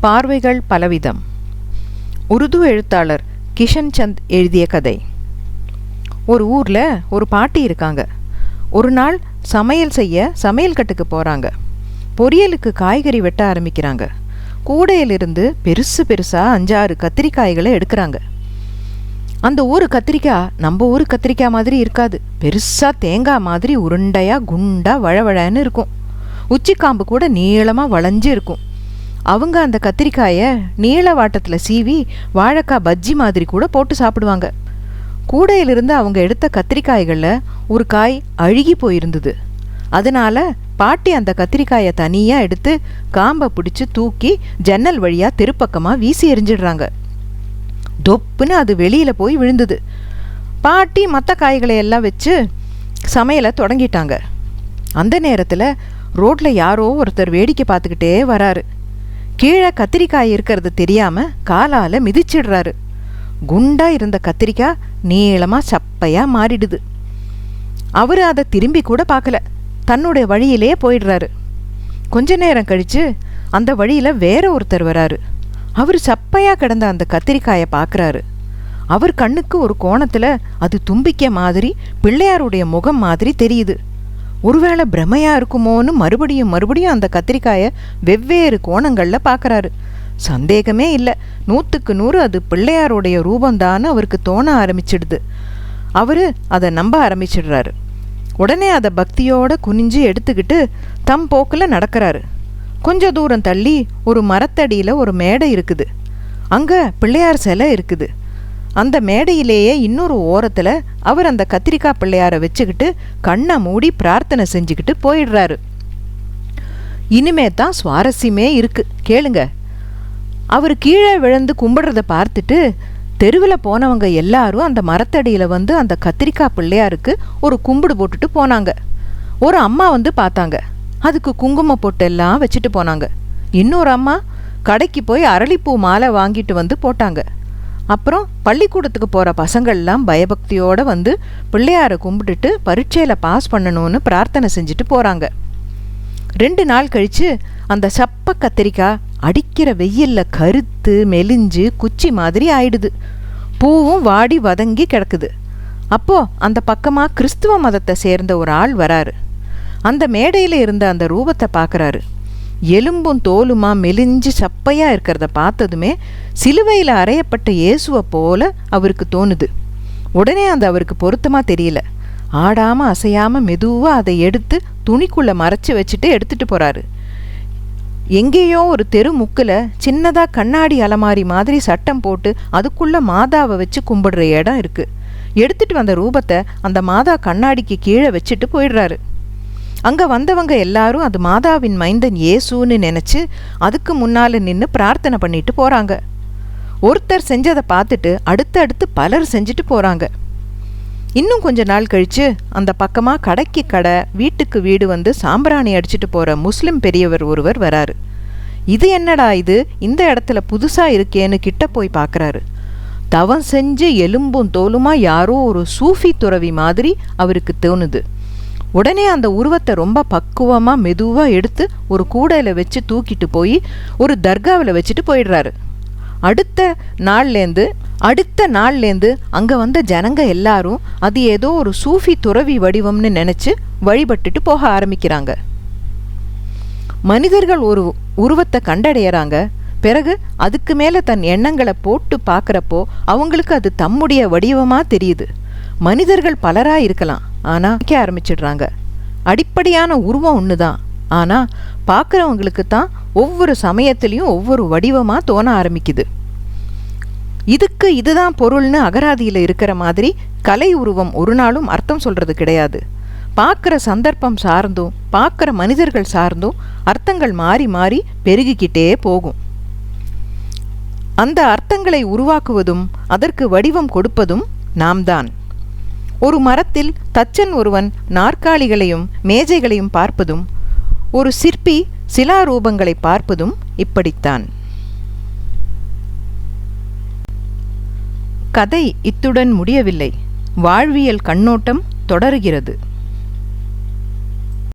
பார்வைகள் பலவிதம். உருது எழுத்தாளர் கிஷன் சந்த் எழுதிய கதை. ஒரு ஊரில் ஒரு பாட்டி இருக்காங்க. ஒரு நாள் சமையல் செய்ய சமையல் கட்டுக்கு போகிறாங்க பொரியலுக்கு காய்கறி வெட்ட ஆரம்பிக்கிறாங்க. கூடையிலிருந்து பெருசு பெருசாக அஞ்சாறு கத்திரிக்காய்களை எடுக்கிறாங்க. அந்த ஊர் கத்திரிக்காய் நம்ம ஊர் கத்திரிக்காய் மாதிரி இருக்காது. பெருசாக தேங்காய் மாதிரி உருண்டையாக குண்டாக வழவழன்னு இருக்கும். உச்சிக்காம்பு கூட நீளமாக வளைஞ்சு இருக்கும். அவங்க அந்த கத்திரிக்காயை நீள வாட்டத்தில் சீவி வாழைக்காய் பஜ்ஜி மாதிரி கூட போட்டு சாப்பிடுவாங்க. கூடையிலிருந்து அவங்க எடுத்த கத்திரிக்காய்களில் ஒரு காய் அழுகி போயிருந்தது. அதனால பாட்டி அந்த கத்திரிக்காயை தனியாக எடுத்து காம்பை பிடிச்சி தூக்கி ஜன்னல் வழியாக தெருப்பக்கமாக வீசி எறிஞ்சிடுறாங்க. தொப்புன்னு அது வெளியில் போய் விழுந்தது. பாட்டி மற்ற காய்களை எல்லாம் வச்சு சமையலை தொடங்கிட்டாங்க. அந்த நேரத்தில் ரோட்டில் யாரோ ஒருத்தர் வேடிக்கை பார்த்துக்கிட்டே வராரு. கீழே கத்திரிக்காய் இருக்கிறது தெரியாமல் காலால் மிதிச்சிடுறாரு. குண்டா இருந்த கத்திரிக்காய் நீளமாக சப்பையாக மாறிடுது. அவர் அதை திரும்பி கூட பார்க்கல. தன்னுடைய வழியிலே போயிடுறாரு. கொஞ்ச நேரம் கழித்து அந்த வழியில் வேற ஒருத்தர் வராரு. அவர் சப்பையாக கிடந்த அந்த கத்திரிக்காயை பார்க்குறாரு. அவர் கண்ணுக்கு ஒரு கோணத்தில் அது தும்பிக்க மாதிரி பிள்ளையாருடைய முகம் மாதிரி தெரியுது. ஒருவேளை பிரமையா இருக்குமோன்னு மறுபடியும் மறுபடியும் அந்த கத்திரிக்காயை வெவ்வேறு கோணங்களில் பார்க்குறாரு சந்தேகமே இல்லை. நூற்றுக்கு நூறு அது பிள்ளையாருடைய ரூபந்தான்னு அவருக்கு தோண ஆரம்பிச்சிடுது. அவர் அதை நம்ப ஆரம்பிச்சிடுறாரு. உடனே அதை பக்தியோட குனிஞ்சு எடுத்துக்கிட்டு தம் போக்கில் நடக்கிறாரு. கொஞ்ச தூரம் தள்ளி ஒரு மரத்தடியில் ஒரு மேடை இருக்குது. அங்கே பிள்ளையார் சிலை இருக்குது. அந்த மேடையிலேயே இன்னொரு ஓரத்தில் அவர் அந்த கத்திரிக்காய் பிள்ளையாரை வச்சுக்கிட்டு கண்ணை மூடி பிரார்த்தனை செஞ்சுக்கிட்டு போயிடுறாரு. இனிமே தான் சுவாரஸ்யமே இருக்கு. கேளுங்க. அவர் கீழே விழுந்து கும்பிடுறத பார்த்துட்டு தெருவில் போனவங்க எல்லாரும் அந்த மரத்தடியில் வந்து அந்த கத்திரிக்காய் பிள்ளையாருக்கு ஒரு கும்பிடு போட்டுட்டு போனாங்க. ஒரு அம்மா வந்து பார்த்தாங்க. அதுக்கு குங்கும பொட்டெல்லாம் வச்சுட்டு போனாங்க. இன்னொரு அம்மா கடைக்கு போய் அரளிப்பூ மாலை வாங்கிட்டு வந்து போட்டாங்க. அப்புறம் பள்ளிக்கூடத்துக்கு போகிற பசங்கள்லாம் பயபக்தியோடு வந்து பிள்ளையாரை கும்பிட்டுட்டு பரீட்சையில் பாஸ் பண்ணணும்னு பிரார்த்தனை செஞ்சுட்டு போகிறாங்க ரெண்டு நாள் கழித்து அந்த சப்ப கத்திரிக்காய் அடிக்கிற வெயிலில் கருத்து மெலிஞ்சு குச்சி மாதிரி ஆயிடுது. பூவும் வாடி வதங்கி கிடக்குது. அப்போது அந்த பக்கமாக கிறிஸ்துவ மதத்தை சேர்ந்த ஒரு ஆள் வராரு. அந்த மேடையில் இருந்த அந்த ரூபத்தை பார்க்குறாரு எலும்பும் தோலுமா மெலிஞ்சு சப்பையாக இருக்கிறத பார்த்ததுமே சிலுவையில் அறையப்பட்ட இயேசுவை போல அவருக்கு தோணுது. உடனே அந்த அவருக்கு பொருத்தமாக தெரியல. ஆடாமல் அசையாமல் மெதுவாக அதை எடுத்து துணிக்குள்ளே மறைச்சி வச்சுட்டு எடுத்துகிட்டு போகிறாரு எங்கேயோ ஒரு தெரு முக்கில் சின்னதாக கண்ணாடி அலமாரி மாதிரி சட்டம் போட்டு அதுக்குள்ளே மாதாவை வச்சு கும்பிடுற இடம் இருக்குது எடுத்துட்டு வந்த ரூபத்தை அந்த மாதா கண்ணாடிக்கு கீழே வச்சுட்டு போயிடுறாரு. அங்கே வந்தவங்க எல்லாரும் அது மாதாவின் மைந்தன் இயேசுன்னு நினச்சி அதுக்கு முன்னால் நின்று பிரார்த்தனை பண்ணிட்டு போகிறாங்க ஒருத்தர் செஞ்சதை பார்த்துட்டு அடுத்தடுத்து பலர் செஞ்சுட்டு போகிறாங்க இன்னும் கொஞ்ச நாள் கழித்து அந்த பக்கமாக கடைக்கு கடை வீட்டுக்கு வீடு வந்து சாம்பிராணி அடிச்சிட்டு போகிற முஸ்லிம் பெரியவர் ஒருவர் வராரு. இது என்னடா இது? இந்த இடத்துல புதுசாக இருக்கேன்னு கிட்ட போய் பார்க்குறாரு தவம் செஞ்சு எலும்பும் தோலுமா யாரோ ஒரு சூஃபி துறவி மாதிரி அவருக்கு தோணுது. உடனே அந்த உருவத்தை ரொம்ப பக்குவமாக மெதுவாக எடுத்து ஒரு கூடையில் வச்சு தூக்கிட்டு போய் ஒரு தர்காவில் வச்சுட்டு போயிடுறாரு. அடுத்த நாள்லேருந்து அடுத்த நாள்லேருந்து அங்கே வந்த ஜனங்க எல்லாரும் அது ஏதோ ஒரு சூஃபி துறவி வடிவம்னு நினச்சி வழிபட்டுட்டு போக ஆரம்பிக்கிறாங்க. மனிதர்கள் ஒரு உருவத்தை கண்டடையிறாங்க. பிறகு அதுக்கு மேலே தன் எண்ணங்களை போட்டு பார்க்குறப்போ அவங்களுக்கு அது தம்முடைய வடிவமாக தெரியுது. மனிதர்கள் பலராக இருக்கலாம். ஆனால் நிற்க ஆரம்பிச்சிடுறாங்க. அடிப்படையான உருவம் ஒன்று தான் ஆனால் பார்க்குறவங்களுக்கு தான் ஒவ்வொரு சமயத்துலேயும் ஒவ்வொரு வடிவமாக தோண ஆரம்பிக்குது. இதுக்கு இதுதான் பொருள்னு அகராதியில் இருக்கிற மாதிரி கலை உருவம் ஒரு நாளும் அர்த்தம் சொல்கிறது கிடையாது. பார்க்குற சந்தர்ப்பம் சார்ந்தும் பார்க்குற மனிதர்கள் சார்ந்தும் அர்த்தங்கள் மாறி மாறி பெருகிக்கிட்டே போகும். அந்த அர்த்தங்களை உருவாக்குவதும் அதற்கு வடிவம் கொடுப்பதும் நாம் தான் ஒரு மரத்தில் தச்சன் ஒருவன் நாற்காலிகளையும் மேஜைகளையும் பார்ப்பதும் ஒரு சிற்பி சிலாரூபங்களை பார்ப்பதும் இப்படித்தான். கதை இத்துடன் முடியவில்லை. வாழ்வியல் கண்ணோட்டம் தொடருகிறது.